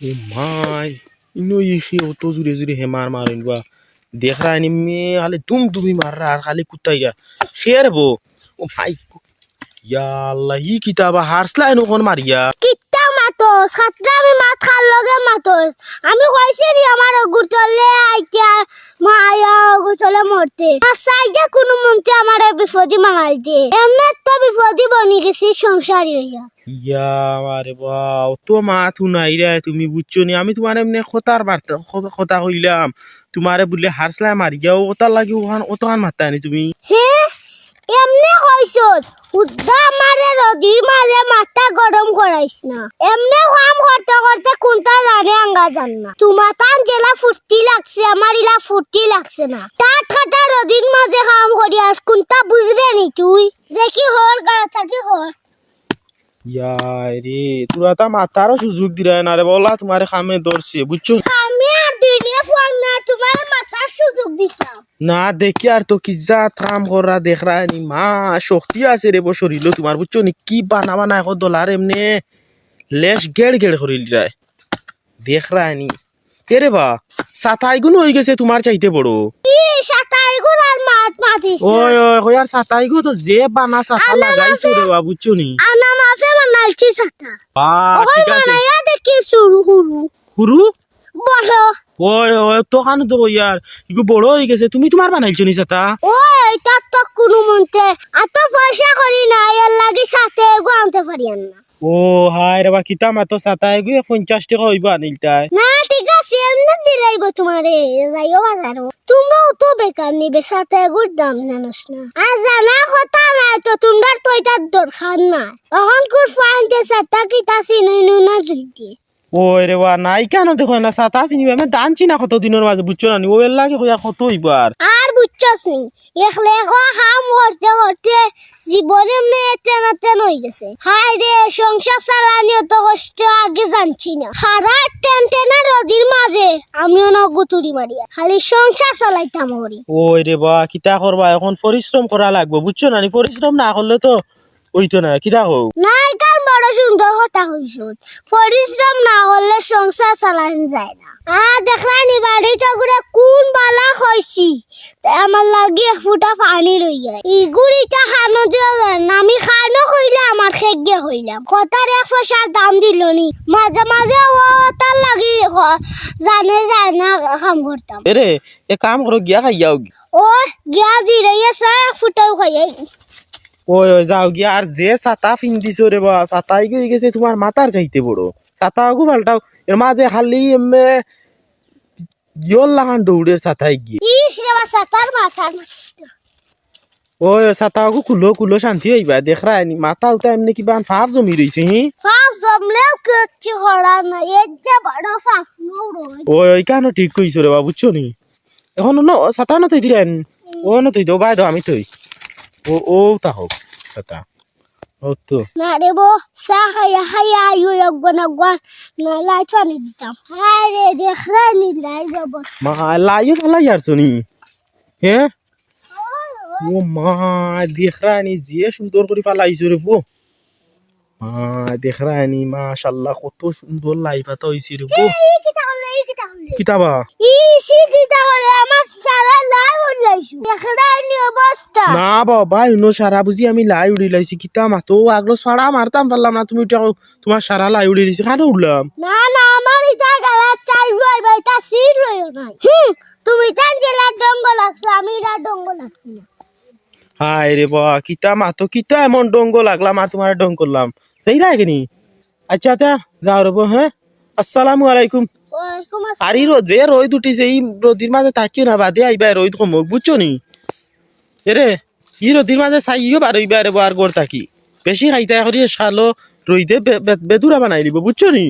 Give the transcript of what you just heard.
ও মাই ইনো ইখি অত জুড়ে জুড়ে হেমার মার বা দেখ রা নি মে খালি তুম তুমি মার রা আর খালি কুত্তাই গা খের বো ও মাই ইয়া আল্লাহ ই কিতাবা হারসলা এনো কোন মারিয়া কিতা মাতো সাতটা আমি মাত খার লগে মাতো আমি কইছি নি আমার গুটলে আইতা মায়া চলে মরতে। আর সাইডে কোনো মন্ত্রী আমার বিপদি মানাই দে এমনি তো বিপদি বনি গেছি সংসারী হইয়া। ইয়া আরে বা অত মাথু নাই রে তুমি বুঝছ নি? আমি তোমার এমনি খতার বার্তা খ- কথা কইলাম। তোমারে বললে হারসলা মারিয়াও ওটার লাগি ওখান অতখান মারতা নি তুমি। হে এমনি কইছস উদ্দা আমারে রদির মাঝে মাথা গরম করাইস না। এমনি কাম করতে করতে কোনটা জানে? আঙ্গা জান না। তোমার তান জেলা ফুর্তি লাগছে আমার ইলা ফুর্তি লাগছে না। তার খাটা রদির মাঝে কাম করি আর কোনটা বুঝরে নি তুই? দেখি হর গাড়া থাকি হর। ইয়া রে তোরা তা মাতারও সুযোগ দিরা না রে বলা তোমারে খামে ধরছে বুঝছ? আমি আর দিনে ফোন না তোমার মাথার সুযোগ দিতাম। না দেখি আর তো কি যা কাম করা দেখ রা নি। মা শক্তি আছে রে বসরিল তোমার বুঝছ নি? কি বানা বানা এখন দলার এমনি? লেশ গেড় গেড় করিল রায় দেখ রা নি এ রে বা সাতাই গুণ হয়ে গেছে তোমার চাইতে বড়। ওই ওই ওই আর সাতাই গো তো যে বানা সাতা লাগাইছো রে বা বুঝছ নি? আনা মাফে সাতা। বা ঠিক আছে। দেখি শুরু শুরু হুরু বড়। ওই ওই তো খানো তো ইয়ার। ইগো বড় হয়ে গেছে। তুমি তোমার বানাইছো নি সাতা? ওই এটা তো কোনো মন্তে এত পয়সা করি না এর লাগি সাথে এগো আনতে পারি না ও হায় রে বা কিতা মাতো সাতা এগো পঞ্চাশ টাকা হইবা আনিলতাই না ঠিক আছে এমনি দিলাইব তোমারে যাইও বাজারও তোমরাও তো বেকার নিবে সাথে এগুর দাম জানোস না। আর জানা কথা নাই তো তোমরা তো এটার দরকার নাই। এখন কুর ফাইনতে সাথে কিতা চিনি না জুইটি। ওই রে বা নাই কেন দেখো না সাতা চিনিবা আমি দান চিনা কত দিনের মাঝে বুঝছ না নি? ওর লাগে কত বুঝছস নি একলে হাম করতে করতে জীবনে এমনি এতেন এতেন হয়ে গেছে। হায় রে সংসার চালানি অত কষ্ট আগে জানছি না। সারা টেন টেনে রদির মাঝে আমিও না গুতুরি মারিয়া। খালি সংসার চালাইতাম করি ওই রে বা কিতা করবা? এখন পরিশ্রম করা লাগবে বুঝছ না? নি পরিশ্রম না করলে তো ওইতো না কিতা হোক নাই কার বড় সুন্দর কথা হইছ পরিশ্রম না করলে সংসার চালান যায় না। আর দেখলানি বাড়িটা ঘুরে কোন বালা হইছি আমার লাগি এক ফুটা পানি রই যায় ইগুড়িটা খানো দিয়ে আমি খানো কইলে আমার দিয়ে হইলাম কথার এক পয়সার দাম দিল নি। মাঝে মাঝে ও তার লাগি জানে যায় না কাম করতাম। এরে এ কাম করো গিয়া খাইয়াও ও গিয়া জিরাইয়া এক ফুটাও খাইয়াই। ওই ওই যাও গিয়া আর যে ছাতা ফিন্দিছো রে বা ছাতাই গই গেছে তোমার মাথার চাইতে বড়। ছাতা আগু পাল্টাও এর মাঝে খালি এমে ইয়ল লাগান দৌড়ের ছাতাই গিয়ে। ওই ছাতা আগু কুলো কুলো শান্তি হইবা দেখ রা নি মাথা উতা এমনি কিবা ফাফ জমি রইছে হি? ফাফ জমলেও কিচ্ছু এর যে বড় ফাফ ওই ওই কেন ঠিক কইছো রে বা বুঝছ নি? এখন ন ছাতা না তৈ দিলেন ও না তৈ দাও বাই দাও আমি তৈ ও ও তা হোক ছাতা ও তো। না রে বো খাইয়া আয়ু একবার একবার না লাই চলে দিতাম হায় রে দেখলে নি লাই যাব মা লাইও চালাই আর নি হ্যাঁ ও মা দেখরানি যে সুন্দর করে ফালাইছো রে বো মা দেখরানি কত সুন্দর লাইফাতা হইছে রে বো কিতাবা ই সি কি তাহলে আমার সারা লাই দেখলে নি অবস্থা না বাবা ইনো সারা বুঝি আমি লাই উড়ি লাইছি কিতা মাতো আগলো সারা মারতাম পারলাম না তুমি উঠা তোমার সারা লাই উড়ি খানে উঠলাম না না আমার ইটা গালা চাই রই ভাই তা সির রইও নাই। হুম তুমি তান জেলা লাগছো আমি ডঙ্গ লাগছি না হায় রে বা কিতা মাতো কিতা এমন ডঙ্গ লাগলাম আর তোমার ডং করলাম সেই রাখেনি আচ্ছা তা যাও রে হ্যাঁ আসসালামু আলাইকুম। আর ই রোদ যে রোদ উঠিছে এই রোদির মাঝে থাকিও না বাদে আইবা রোদ কমক বুঝছ নি? এরে ই রদির মাঝে ইও বারইবা রে আর গড় থাকি বেশি খাইতে করি সালো রইতে বেদুরা বানাই দিব বুঝছ নি?